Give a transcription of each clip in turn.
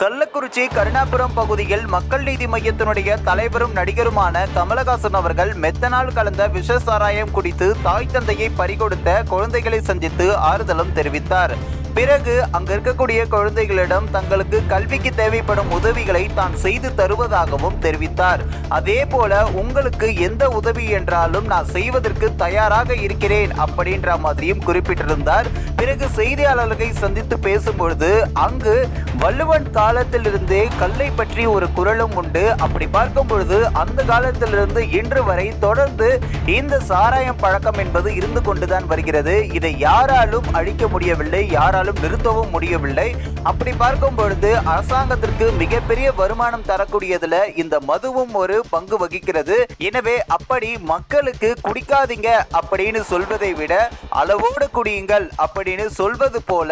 கள்ளக்குறிச்சி கருணாபுரம் பகுதியில் மக்கள் நீதி மையத்தினுடைய தலைவரும் நடிகருமான கமலஹாசன் அவர்கள் மெத்தனால் கலந்த விஷ சாராயம் குடித்து தாய் தந்தையை பறிகொடுத்த குழந்தைகளை சந்தித்து ஆறுதலும் தெரிவித்தார். பிறகு அங்க இருக்கக்கூடிய குழந்தைகளிடம் தங்களுக்கு கல்விக்கு தேவைப்படும் உதவிகளை தான் செய்து தருவதாகவும் தெரிவித்தார். அதே போல உங்களுக்கு எந்த உதவி என்றாலும் நான் செய்வதற்கு தயாராக இருக்கிறேன் அப்படின்ற மாதிரியும் குறிப்பிட்டிருந்தார். பிறகு செய்தியாளர்களை சந்தித்து பேசும்பொழுது அங்கு வள்ளுவன் காலத்திலிருந்தே கல்லை பற்றி ஒரு குரலும் உண்டு. அப்படி பார்க்கும் பொழுது அந்த காலத்திலிருந்து இன்று வரை தொடர்ந்து இந்த சாராயம் பழக்கம் என்பது இருந்து கொண்டுதான் வருகிறது. இதை யாராலும் அழிக்க முடியவில்லை யாராலும் நிறுத்தவும் முடியவில்லை. அப்படி பார்க்கும் பொழுது அரசாங்கத்திற்கு மிகப்பெரிய வருமானம் தரக்கூடியதுல இந்த மதுவும் ஒரு பங்கு வகிக்கிறது. எனவே அப்படி மக்களுக்கு குடிக்காதீங்க அப்படின்னு சொல்வதை விட அளவோடு குடியுங்கள் அப்படின்னு சொல்வது போல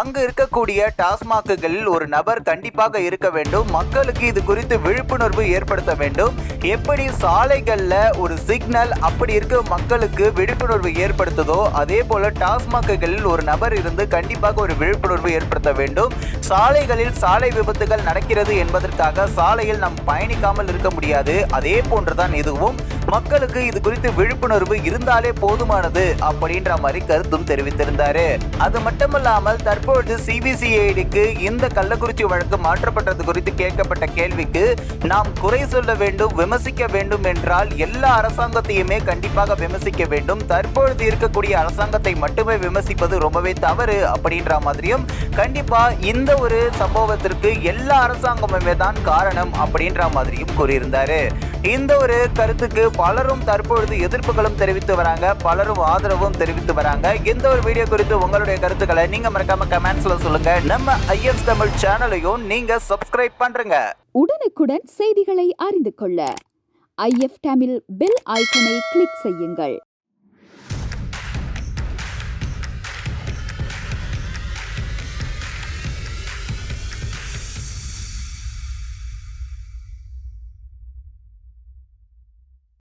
அங்கு இருக்கக்கூடிய டாஸ்மாக்குகளில் ஒரு நபர் கண்டிப்பாக இருக்க வேண்டும். மக்களுக்கு இது குறித்து விழிப்புணர்வு ஏற்படுத்த வேண்டும். எப்படி சாலைகள்ல ஒரு சிக்னல் அப்படி இருக்க மக்களுக்கு விழிப்புணர்வு ஏற்படுத்துதோ அதே போல டாஸ்மாக்குகளில் ஒரு நபர் இருந்து கண்டிப்பாக ஒரு விழிப்புணர்வு ஏற்படுத்த வேண்டும். சாலைகளில் சாலை விபத்துகள் நடக்கிறது என்பதற்காக சாலையில் நாம் பயணிக்காமல் இருக்க முடியாது. அதே போன்றுதான் இதுவும். மக்களுக்கு இது குறித்து விழிப்புணர்வு இருந்தாலே போதுமானது அப்படின்ற மாதிரி கருத்தும் தெரிவித்திருந்தாரு. அது மட்டுமல்லாமல் தற்பொழுது சிபிசிஐடிக்கு இந்த கள்ளக்குறிச்சி வழக்கு மாற்றப்பட்டது குறித்து கேட்கப்பட்ட கேள்விக்கு நாம் குறை சொல்ல வேண்டும் விமர்சிக்க வேண்டும் என்றால் எல்லா அரசாங்கத்தையுமே கண்டிப்பாக விமர்சிக்க வேண்டும். தற்பொழுது இருக்கக்கூடிய அரசாங்கத்தை மட்டுமே விமர்சிப்பது ரொம்பவே தவறு. அப்படி அப்படின்ற மாதிரியும் கண்டிப்பா இந்த ஒரு சம்பவத்திற்கு எல்லா அரசாங்கமுமே தான் காரணம் அப்படின்ற மாதிரியும் கூறியிருந்தாரு. இந்த ஒரு கருத்துக்கு பலரும் தற்பொழுது எதிர்ப்புகளும் தெரிவித்து வராங்க பலரும் ஆதரவும் தெரிவித்து வராங்க. இந்த ஒரு வீடியோ குறித்து உங்களுடைய கருத்துக்களை நீங்க மறக்காம கமெண்ட்ஸ்ல சொல்லுங்க. நம்ம ஐஎஸ் தமிழ் சேனலையும் நீங்க சப்ஸ்கிரைப் பண்றீங்க. உடனுக்குடன் செய்திகளை அறிந்து கொள்ள. ஐஎஃப் தமிழ் பெல் ஐக்கனை கிளிக் செய்யுங்கள்.